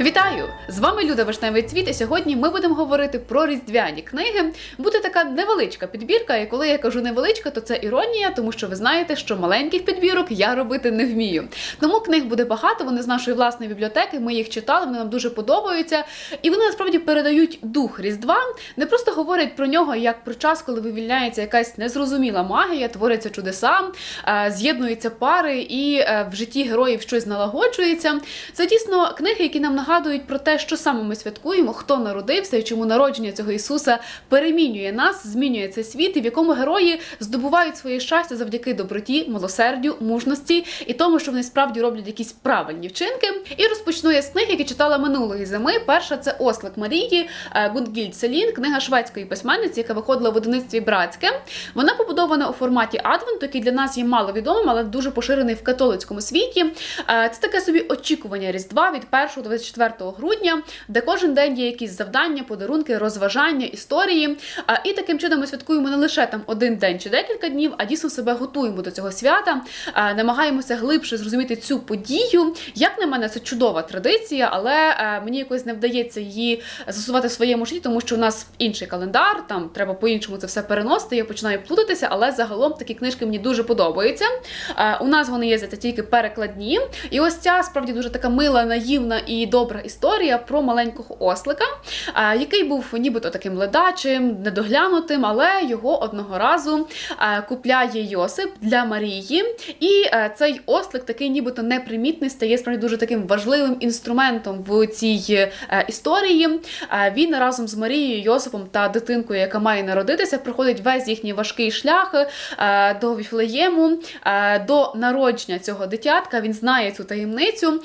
Вітаю! З вами Люда Вишневий Цвіт, і сьогодні ми будемо говорити про різдвяні книги. Буде така невеличка підбірка, і коли я кажу невеличка, то це іронія, тому що ви знаєте, що маленьких підбірок я робити не вмію. Тому книг буде багато, вони з нашої власної бібліотеки, ми їх читали, вони нам дуже подобаються. І вони насправді передають дух Різдва, не просто говорять про нього як про час, коли вивільняється якась незрозуміла магія, творяться чудеса, е, з'єднуються пари, і е, в житті героїв щось налагоджується. Це дійсно книги, які нам нагадують про те, що саме ми святкуємо, хто народився і чому народження цього Ісуса перемінює нас, змінює цей світ, і в якому герої здобувають своє щастя завдяки доброті, милосердю, мужності і тому, що вони справді роблять якісь правильні вчинки. І розпочну я з книг, які читала минулої зими. Перша це Ослик Марії е, Гундгільд Селін, книга шведської письменниці, яка виходила в одиництві братське. Вона побудована у форматі Адвенту, який для нас є мало відомим, але дуже поширений в католицькому світі. Е, Це таке собі очікування Різдва від 1 до 24 грудня, де кожен день є якісь завдання, подарунки, розважання, історії. А і таким чином ми святкуємо не лише там один день чи декілька днів, а дійсно себе готуємо до цього свята, намагаємося глибше зрозуміти цю подію. Як на мене, це чудова традиція, але е, мені якось не вдається її застосувати в своєму житті, тому що у нас інший календар, там треба по-іншому це все переносити. Я починаю плутатися, але загалом такі книжки мені дуже подобаються. Е, У нас вони є здається, тільки перекладні. І ось ця справді дуже така мила, наївна і добра історія про маленького ослика, який був нібито таким ледачим, недоглянутим, але його одного разу купляє Йосип для Марії. І е, цей ослик, такий нібито непримітний, стає справді дуже таким важливим інструментом в цій е, історії. Він разом з Марією, Йосипом та дитинкою, яка має народитися, проходить весь їхній важкий шлях е, до Віфлеєму, до народження цього дитятка. Він знає цю таємницю.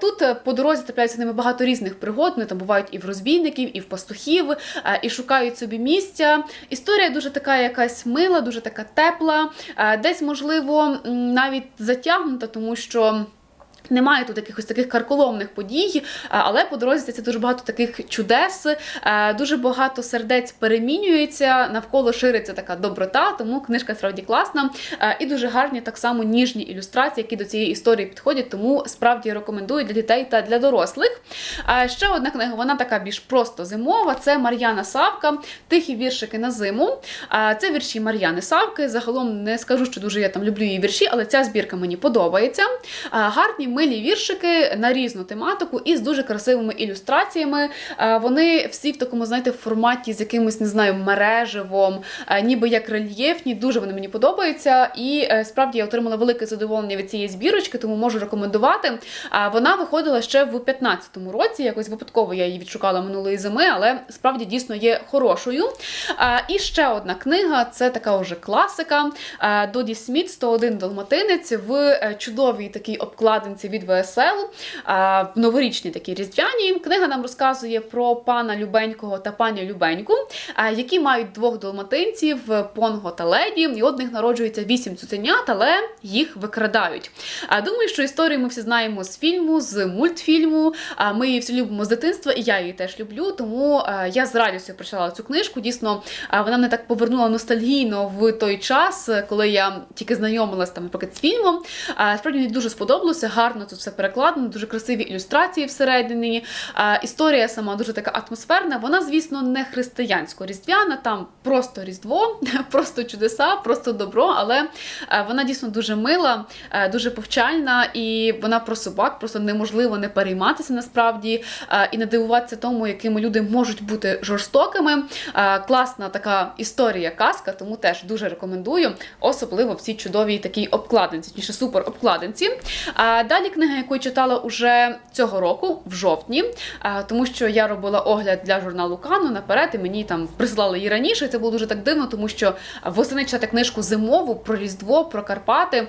Тут по дорозі з ними багато різних пригод. Вони там бувають і в розбійників, і в пастухів, е, і шукають собі місця. Історія дуже така якась мила, дуже така тепла, е, десь можливо навіть затягнута, тому що. Немає тут якихось таких карколомних подій, але по дорозі це дуже багато таких чудес, е, дуже багато сердець перемінюється, навколо шириться така доброта, тому книжка справді класна. Е, І дуже гарні так само ніжні ілюстрації, які до цієї історії підходять, тому справді рекомендую для дітей та для дорослих. Ще одна книга, вона така більш просто зимова. Це Мар'яна Савка, тихі віршики на зиму. Це вірші Мар'яни Савки. Загалом не скажу, що дуже я там люблю її вірші, але ця збірка мені подобається. Гарні милі віршики на різну тематику і з дуже красивими ілюстраціями. Вони всі в такому, знаєте, форматі з якимось, не знаю, мереживом, ніби як рельєфні. Дуже вони мені подобаються. І е, справді я отримала велике задоволення від цієї збірочки, тому можу рекомендувати. Вона виходила ще в 15-му році. Якось випадково я її відшукала минулої зими, але справді дійсно є хорошою. І ще одна книга це така вже класика. Доді Сміт, 101 Далматинець в е, чудовій такій обкладинці від ВСЛ, новорічній такій різдвяній. Книга нам розказує про пана Любенького та пані Любеньку, які мають двох далматинців Понго та Леді. І от них народжується вісім цуценят, але їх викрадають. Думаю, що історію ми всі знаємо з фільму, з мультфільму. Ми її всі любимо з дитинства, і я її теж люблю. Тому я з радістю прочитала цю книжку. Дійсно, вона мене так повернула ностальгійно в той час, коли я тільки знайомилася там, наприклад, з фільмом. Справді мені дуже сподобалося, гарно тут все перекладено, дуже красиві ілюстрації всередині. Історія сама дуже така атмосферна. Вона, звісно, не християнсько-різдвяна, там просто різдво, просто чудеса, просто добро, але е, вона дійсно дуже мила, е, дуже повчальна, і вона про собак просто неможливо не перейматися насправді е, і не дивуватися тому, якими люди можуть бути жорстокими. Класна така історія казка, тому теж дуже рекомендую, особливо в цій чудовій такій обкладинці, точніше супер обкладинці. А далі книга, яку я читала уже цього року, в жовтні, тому що я робила огляд для журналу Кану наперед, і мені там прислали її раніше. Це було дуже так дивно, тому що восени читати книжку зимову про Різдво, про Карпати.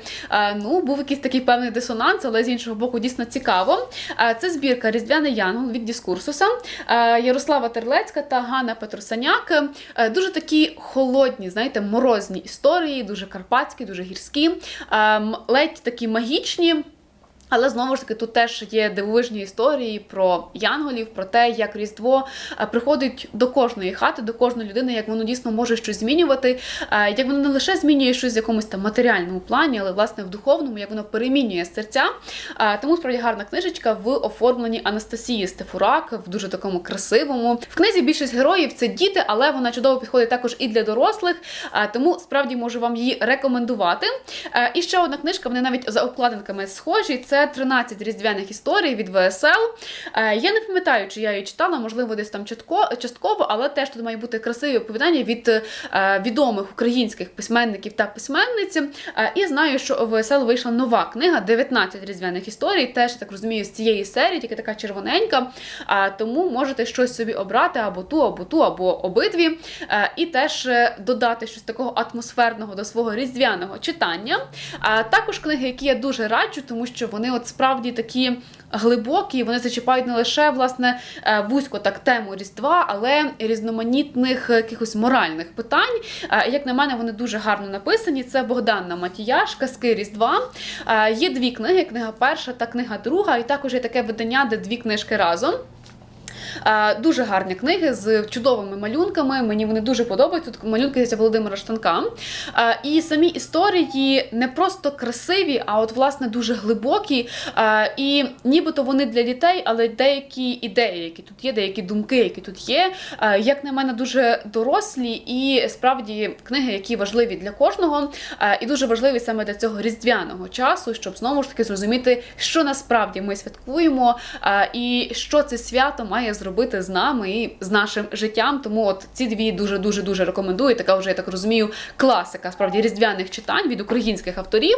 Ну, був якийсь такий певний дисонанс, але з іншого боку, дійсно цікаво. Це збірка Різдвяний Янгол від Діскурсуса, Ярослава Терлецька та Ганна Петросаняк. Е, Дуже такі холодні, знаєте, морозні історії, дуже карпатські, дуже гірські, е, ледь такі магічні. Але знову ж таки тут теж є дивовижні історії про янголів, про те, як Різдво е, приходить до кожної хати, до кожної людини, як воно дійсно може щось змінювати, е, як воно не лише змінює щось в якомусь там матеріальному плані, але власне в духовному, як воно перемінює серця. Е, Тому справді гарна книжечка в оформленні Анастасії Стефурак, в дуже такому красивому. В книзі більшість героїв це діти, але вона чудово підходить також і для дорослих. Тому справді можу вам її рекомендувати. І ще одна книжка, вони навіть за обкладинками схожі. Це 13 різдвяних історій від ВСЛ. Е, Я не пам'ятаю, чи я її читала, можливо, десь там частково, але теж тут має бути красиві оповідання від е, відомих українських письменників та письменниць. Е, І знаю, що у ВСЛ вийшла нова книга 19 різдвяних історій. Теж так розумію, з цієї серії, тільки така червоненька. Тому можете щось собі обрати або ту, або ту, або обидві. І теж додати щось такого атмосферного до свого різдвяного читання. Також книги, які я дуже раджу, тому що вони от справді такі глибокі, вони зачіпають не лише власне е, вузько так тему Різдва, але різноманітних якихось моральних питань. Е, Як на мене, вони дуже гарно написані. Це Богданна Матіяш, казки Різдва. Е, Є дві книги: книга перша та книга друга, і також є таке видання, де дві книжки разом. Е, Дуже гарні книги з чудовими малюнками. Мені вони дуже подобаються. Тут малюнки здається, Володимира Штанка. Е, І самі історії не просто красиві, а от власне дуже глибокі. Е, І нібито вони для дітей, але деякі ідеї, які тут є, деякі думки, які тут є, як на мене, дуже дорослі і справді книги, які важливі для кожного, і дуже важливі саме для цього різдвяного часу, щоб знову ж таки зрозуміти, що насправді ми святкуємо, і що це свято має зробити з нами і з нашим життям. Тому от ці дві дуже дуже дуже рекомендую. Така вже я так розумію, класика справді різдвяних читань від українських авторів.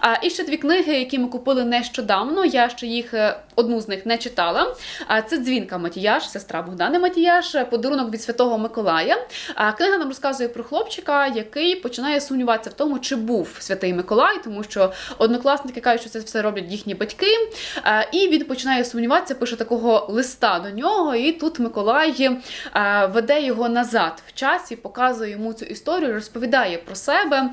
А і ще дві книги, які ми купили нещодавно. Я ще їх е, одну з них не читала. А це дзвінка Матіяш, сестра Богдани Матіяш, подарунок від Святого Миколая. А книга нам розказує про хлопчика, який починає сумніватися в тому, чи був святий Миколай, тому що однокласники кажуть, що це все роблять їхні батьки. І він починає сумніватися, пише такого листа до нього. І тут Миколай веде його назад в часі, показує йому цю історію, розповідає про себе,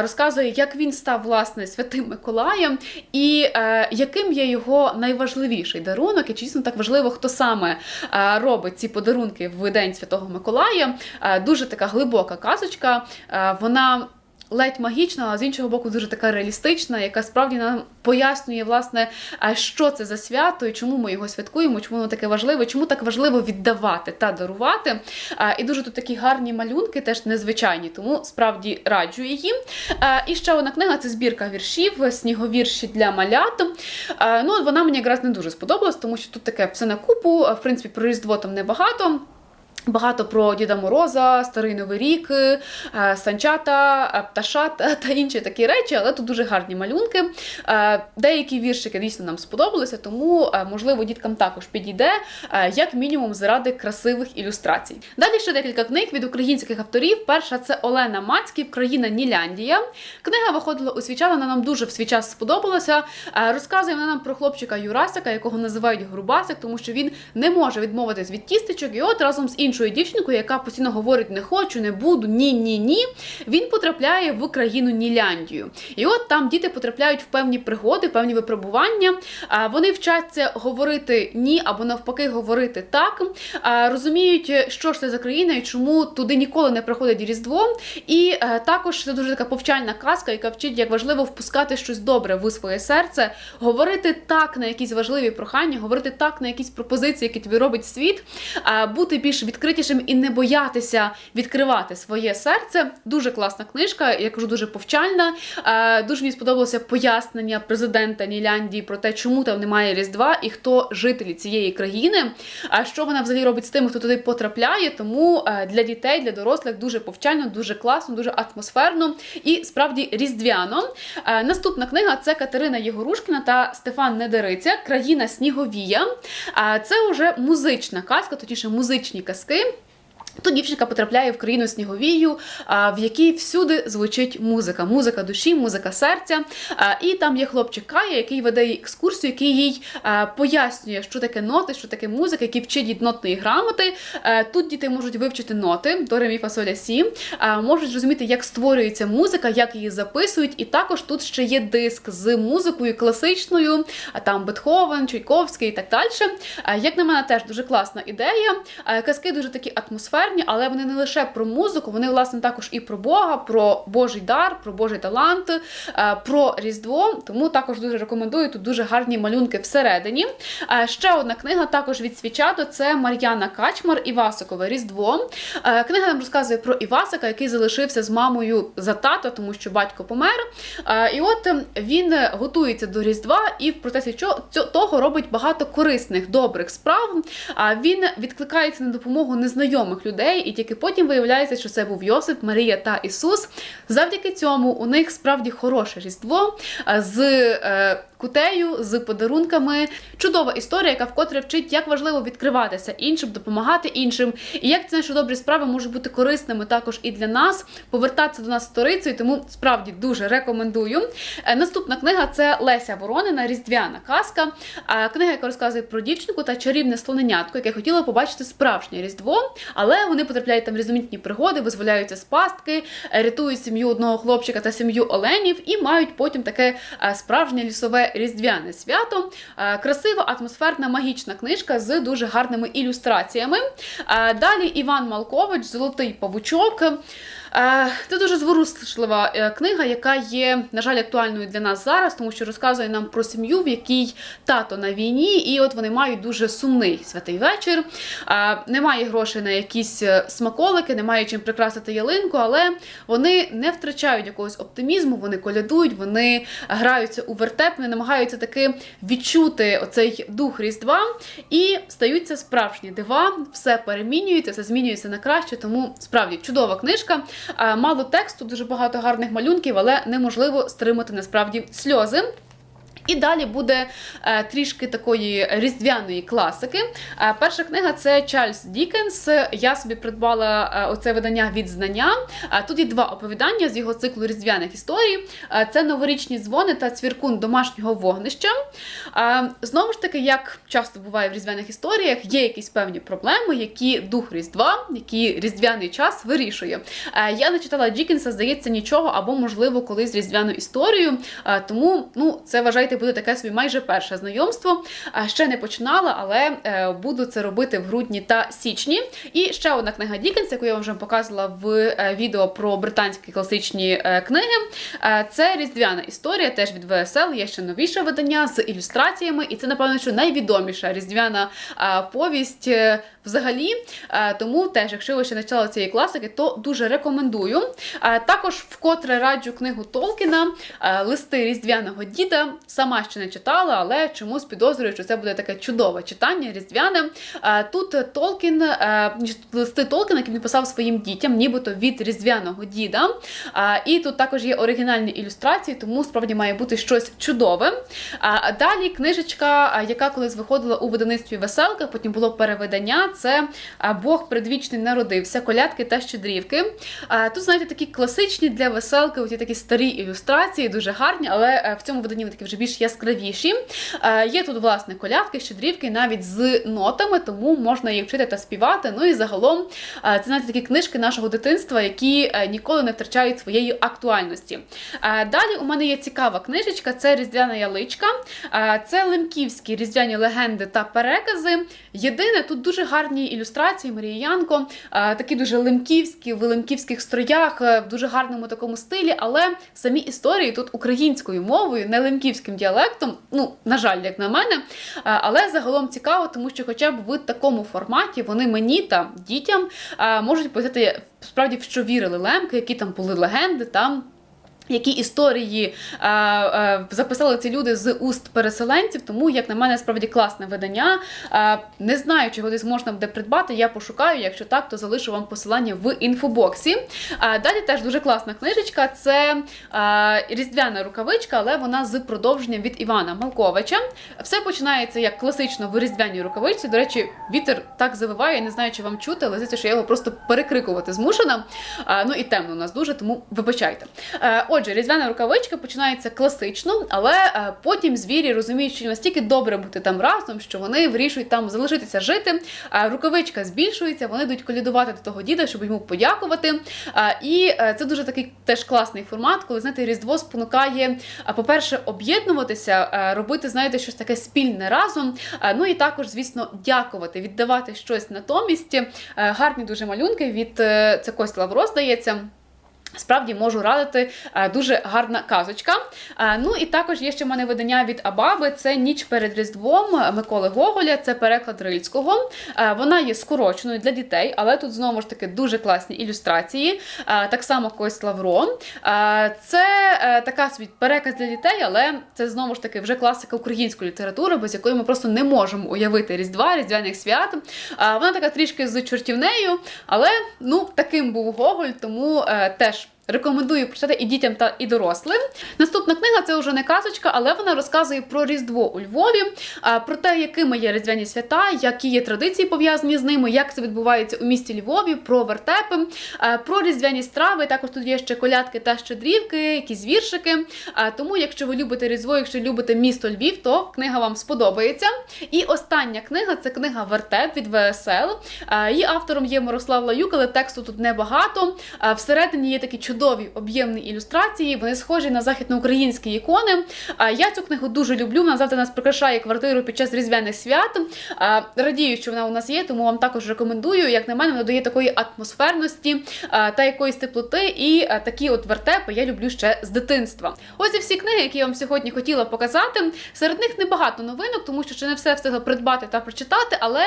розказує, як він став власне святим Миколаєм, і е, яким є його найважливіший дарунок, і дійсно так важливо, хто саме е, робить ці подарунки в день Святого Миколая. Е, Дуже така глибока казочка. Е, Вона ледь магічна, а з іншого боку, дуже така реалістична, яка справді нам пояснює, власне, що це за свято і чому ми його святкуємо, чому воно таке важливе, чому так важливо віддавати та дарувати. І дуже тут такі гарні малюнки, теж незвичайні, тому справді раджу її. І ще одна книга це збірка віршів, сніговірші для малят. Ну, вона мені якраз не дуже сподобалась, тому що тут таке все на купу. В принципі, про Різдво там небагато. Багато про Діда Мороза, Старий Новий рік, е, санчата, е, пташат та інші такі речі, але тут дуже гарні малюнки. Е, Деякі віршики дійсно нам сподобалися, тому е, можливо діткам також підійде, е, як мінімум, заради красивих ілюстрацій. Далі ще декілька книг від українських авторів. Перша це Олена Мацьків, країна Ніляндія. Книга виходила у свій час, вона нам дуже в свій час сподобалася. Е, Розказує вона нам про хлопчика Юрасика, якого називають Грубасик, тому що він не може відмовитись від тістечок. І от разом з іншою дівчинкою, яка постійно говорить не хочу, не буду, ні, ні, ні. Він потрапляє в країну Ніляндію. І от там діти потрапляють в певні пригоди, певні випробування. Вони вчаться говорити ні або навпаки говорити так. Розуміють, що ж це за країна і чому туди ніколи не приходить Різдво. І е, також це дуже така повчальна казка, яка вчить, як важливо впускати щось добре в своє серце, говорити так на якісь важливі прохання, говорити так на якісь пропозиції, які тобі робить світ, бути більш відкритішим і не боятися відкривати своє серце. Дуже класна книжка, я кажу, дуже повчальна. Е, Дуже мені сподобалося пояснення президента Ніляндії про те, чому там немає Різдва і хто жителі цієї країни. А що вона взагалі робить з тими, хто туди потрапляє. Тому е, для дітей, для дорослих дуже повчально, дуже класно, дуже атмосферно і справді різдвяно. Е, Наступна книга це Катерина Єгорушкіна та Стефан Недериця Країна Сніговія. Це вже музична казка, точніше, музичні казки з тим, Тут дівчинка потрапляє в країну сніговію, в якій всюди звучить музика, музика душі, музика серця. І там є хлопчик Кая, який веде їй екскурсію, який їй пояснює, що таке ноти, що таке музика, який вчить її нотної грамоти. Тут діти можуть вивчити ноти до ремі фасоля сі, можуть зрозуміти, як створюється музика, як її записують. І також тут ще є диск з музикою класичною, а там Бетховен, Чайковський і так далі. Як на мене, теж дуже класна ідея. Казки дуже такі атмосферні, але вони не лише про музику, вони власне також і про Бога, про Божий дар, про Божий талант, е, про Різдво. Тому також дуже рекомендую. Тут дуже гарні малюнки всередині. Е, Ще одна книга також від Свічадо це Мар'яна Качмар Івасикове Різдво. Е, Книга нам розказує про Івасика, який залишився з мамою за тата, тому що батько помер. І от е, він готується до Різдва і в процесі того робить багато корисних, добрих справ. Він відкликається на допомогу незнайомих людей, і тільки потім виявляється, що це був Йосип, Марія та Ісус. Завдяки цьому у них справді хороше Різдво е, з е, кутею, з подарунками. Чудова історія, яка вкотре вчить, як важливо відкриватися іншим, допомагати іншим, і як ці наші добрі справи можуть бути корисними також і для нас, повертатися до нас сторицею. Тому справді дуже рекомендую. Е, Наступна книга це Леся Воронина, Різдвяна казка. Книга, яка розказує про дівчинку та чарівне слоненятко, яке хотіло побачити справжнє Різдво, але вони потрапляють там в різноманітні пригоди, визволяються з пастки, е, рятують сім'ю одного хлопчика та сім'ю оленів і мають потім таке е, справжнє лісове різдвяне свято. Е, Красива, атмосферна, магічна книжка з дуже гарними ілюстраціями. Е, Далі Іван Малкович, Золотий павучок. Е, Це дуже зворушлива е, книга, яка є, на жаль, актуальною для нас зараз, тому що розказує нам про сім'ю, в якій тато на війні, і от вони мають дуже сумний святий вечір. Е, Немає грошей на якісь смаколики, немає чим прикрасити ялинку, але вони не втрачають якогось оптимізму, вони колядують, вони граються у вертеп, вони намагаються таки відчути оцей дух Різдва і стаються справжні дива, все перемінюється, все змінюється на краще, тому справді чудова книжка. Е, Мало тексту, дуже багато гарних малюнків, але неможливо стримати насправді сльози. І далі буде е, трішки такої різдвяної класики. Е, перша книга це Чарльз Дікенс. Я собі придбала е, оце видання від знання. Тут є два оповідання з його циклу різдвяних історій. Це новорічні дзвони та цвіркун домашнього вогнища. Знову ж таки, як часто буває в різдвяних історіях, є якісь певні проблеми, які дух Різдва, які різдвяний час вирішує. Я не читала Дікенса, здається, нічого, або, можливо, колись різдвяну історію. Тому ну, це вважайте буде таке собі майже перше знайомство. Ще не починала, але е, буду це робити в грудні та січні. І ще одна книга Дікенса, яку я вам вже показувала в е, відео про британські класичні е, книги. Це різдвяна історія, теж від ВСЛ. Є ще новіше видання з ілюстраціями, і це, напевно, що найвідоміша різдвяна повість взагалі. Тому теж, якщо ви ще не читали цієї класики, то дуже рекомендую. Також вкотре раджу книгу Толкіна Листи різдвяного діда. Сама ще не читала, але чомусь підозрюю, що це буде таке чудове читання різдвяне. Е, Тут Толкін, е, листи Толкіна, які він писав своїм дітям, нібито від різдвяного діда. Е, І тут також є оригінальні ілюстрації, тому справді має бути щось чудове. Далі книжечка, яка колись виходила у видавництві Веселка, потім було перевидання. Це Бог предвічний народився, колядки та щедрівки. Тут, знаєте, такі класичні для веселки, оті такі старі ілюстрації, дуже гарні, але в цьому виданні вони такі вже більш яскравіші. Е, Є тут, власне, колядки, щедрівки, навіть з нотами, тому можна їх вчити та співати. Ну і загалом е, це знаєте, такі книжки нашого дитинства, які е, ніколи не втрачають своєї актуальності. Далі у мене є цікава книжечка, це Різдвяна яличка. Це лемківські різдвяні легенди та перекази. Єдине, тут дуже гарні ілюстрації, Марія Янко, такі дуже лемківські, в лемківських строях, в дуже гарному такому стилі, але самі історії тут українською мовою, не лемківським діалектом. Ну, на жаль, як на мене. Е, Але загалом цікаво, тому що хоча б в такому форматі вони мені та дітям е, можуть пояснити справді, в що вірили лемки, які там були легенди там. Які історії е, е, записали ці люди з уст переселенців, тому, як на мене, справді класне видання. Е, не знаю, чи його десь можна буде придбати. Я пошукаю. Якщо так, то залишу вам посилання в інфобоксі. Е, далі теж дуже класна книжечка. Це е, різдвяна рукавичка, але вона з продовженням від Івана Малковича. Все починається як класично в різдвяній рукавичці. До речі, вітер так завиває, я не знаю, чи вам чути, але здається, що я його просто перекрикувати змушена. Е, ну і темно у нас дуже, тому вибачайте. Е, Отже, різдвяна рукавичка починається класично, але е, потім звірі розуміють, що настільки добре бути там разом, що вони вирішують там залишитися жити. Рукавичка збільшується, вони йдуть колядувати до того діда, щоб йому подякувати. І е, це дуже такий теж класний формат, коли знаєте, Різдво спонукає, по-перше, об'єднуватися, робити, знаєте, щось таке спільне разом. Ну і також, звісно, дякувати, віддавати щось натомість. Е, Гарні дуже малюнки від це Кость Лавро, здається. Справді можу радити е, дуже гарна казочка. Е, Ну і також є ще в мене видання від Абаби. Це ніч перед Різдвом Миколи Гоголя. Це переклад Рильського. Е, Вона є скороченою для дітей, але тут знову ж таки дуже класні ілюстрації. Так само Кость Лавро. Це така собі переказ для дітей, але це знову ж таки вже класика української літератури, без якої ми просто не можемо уявити Різдва, Різдвяних свят. Вона така трішки з чортівнею, але ну таким був Гоголь, тому е, теж. Рекомендую прочитати і дітям та і дорослим. Наступна книга це вже не казочка, але вона розказує про Різдво у Львові, про те, якими є різдвяні свята, які є традиції пов'язані з ними, як це відбувається у місті Львові, про вертепи, про різдвяні страви. Також тут є ще колядки та щедрівки, якісь віршики. Тому, якщо ви любите Різдво, якщо любите місто Львів, то книга вам сподобається. І остання книга це книга Вертеп від ВСЛ. Її автором є Мирослав Лаюк, але тексту тут небагато. Всередині є такі чудові об'ємні ілюстрації. Вони схожі на західноукраїнські ікони. А, Я цю книгу дуже люблю. Вона завжди нас прикрашає квартиру під час різдвяних свят. Радію, що вона у нас є, тому вам також рекомендую. Як на мене, вона дає такої атмосферності та якоїсь теплоти. І такі от вертепи я люблю ще з дитинства. Ось і всі книги, які я вам сьогодні хотіла показати. Серед них небагато новинок, тому що ще не все встигла придбати та прочитати, але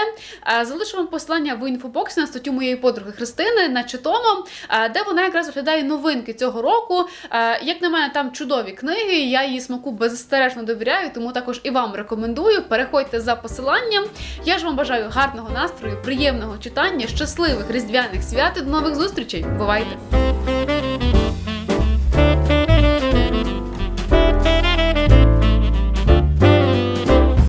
залишу вам посилання в інфобоксі на статтю моєї подруги Христини на Читомо, де вона якраз розглядає новинки цього року. Е, Як на мене, там чудові книги. Я її смаку беззастережно довіряю, тому також і вам рекомендую. Переходьте за посиланням. Я ж вам бажаю гарного настрою, приємного читання, щасливих різдвяних свят і до нових зустрічей. Бувайте!